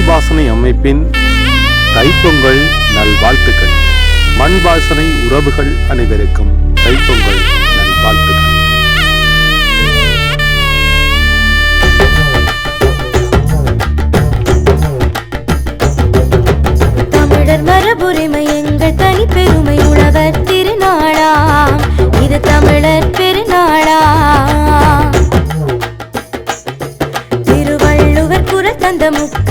வாசனை அமைப்பின் தைப்பொங்கல் நல்வாழ்த்துக்கள். மண் வாசனை உறவுகள் அனைவருக்கும் தைப்பொங்கல் நல்வாழ்த்துக்கள். தமிழர் மரபுரிமை எங்கள் தனி பெருமை உழவர் திருநாளாம் இது தமிழர் பெருநாளா? திருவள்ளுவர் குரல் தந்த முக்கனி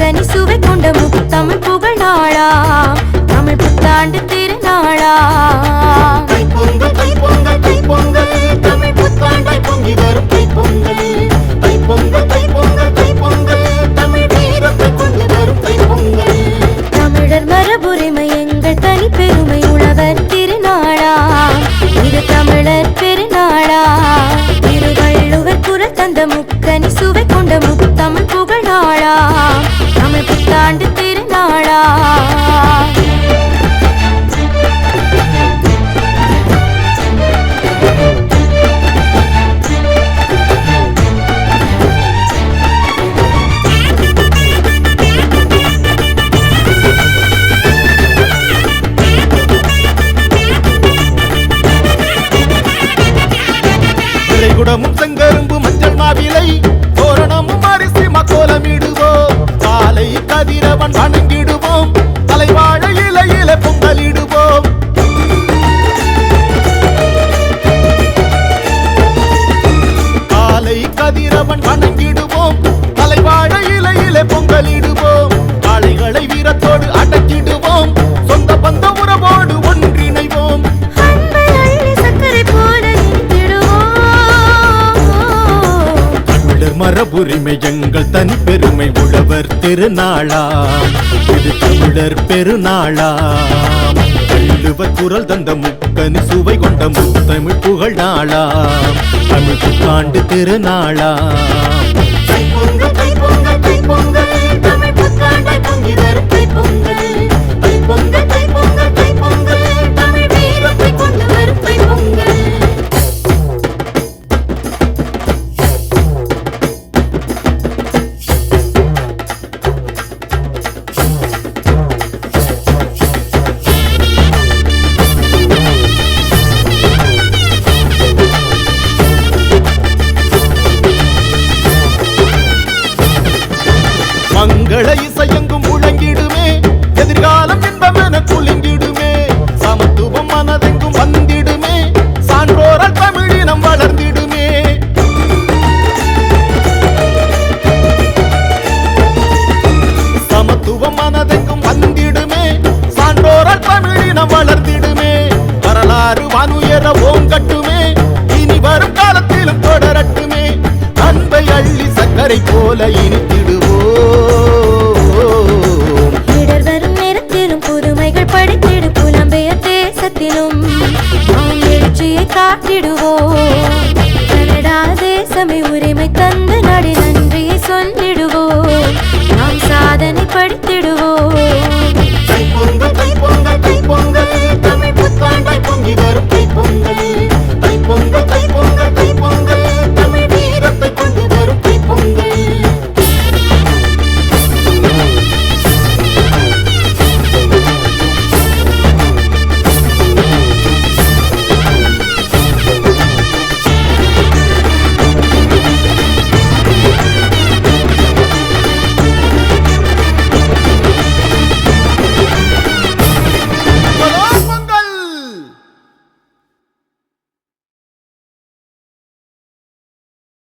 புத்தாண்டு திருநாளாம் தைப்பொங்கல் தைப்பொங்கல் தைப்பொங்கல். தமிழ் புத்தாண்டாய் பொங்கி வரும் தைப்பொங்கல் தைப்பொங்கல் தைப்பொங்கல் தைப்பொங்கல். தமிழ் வீரத்தை கொண்டு வரும் தைப்பொங்கல் தமிழர் மரபுரிமை எங்கள் தனி பெருமை உழவர் திருநாளாம் இது தமிழர் பெருநாளாம் திருவள்ளுவர் குரல் தந்த முக்கனி சுவை கொண்ட முத்தமிழ் புகழ் நாளாம் தமிழ் புத்தாண்டு திருநாளாம் மஞ்சள் தோரணமும் அரிசி மக்கோலமிடுவோம் காலை கதிரவன் வணங்கிடுவோம். தலைவாழ இலையில பொங்கலிடுவோம் காலை கதிரவன் வணங்கிடுவோம். தலைவாழ இலையில பொங்கலிடுவோம் காளைகளை வீரத்தோடு அடக்கிடுவோம் மரபுரிமை எங்கள் தனி பெருமை உழவர் திருநாளா. இது தமிழர் பெருநாளா. வள்ளுவர் குரல் தந்த முக்கனி சுவை கொண்ட முத்தமிழ் புகழ் நாளா தமிழ் புத்தாண்டு திருநாளா. நான் உயர ஓம் கட்டுமே. இனி வரும் காலத்திலும் தொடரட்டுமே. அன்பை அள்ளி சக்கரை போல இனித்திடுவோம். இடர் வரும் நேரத்திலும் புதுமைகள் படைத்திடு புலம்பெயர் தேசத்திலும் நாம் எழுச்சியை காட்டிடுவோம். கனடா தேசமே உரிமை தந்த நாடி நன்றியை சொல்லிடுவோம். நாம் சா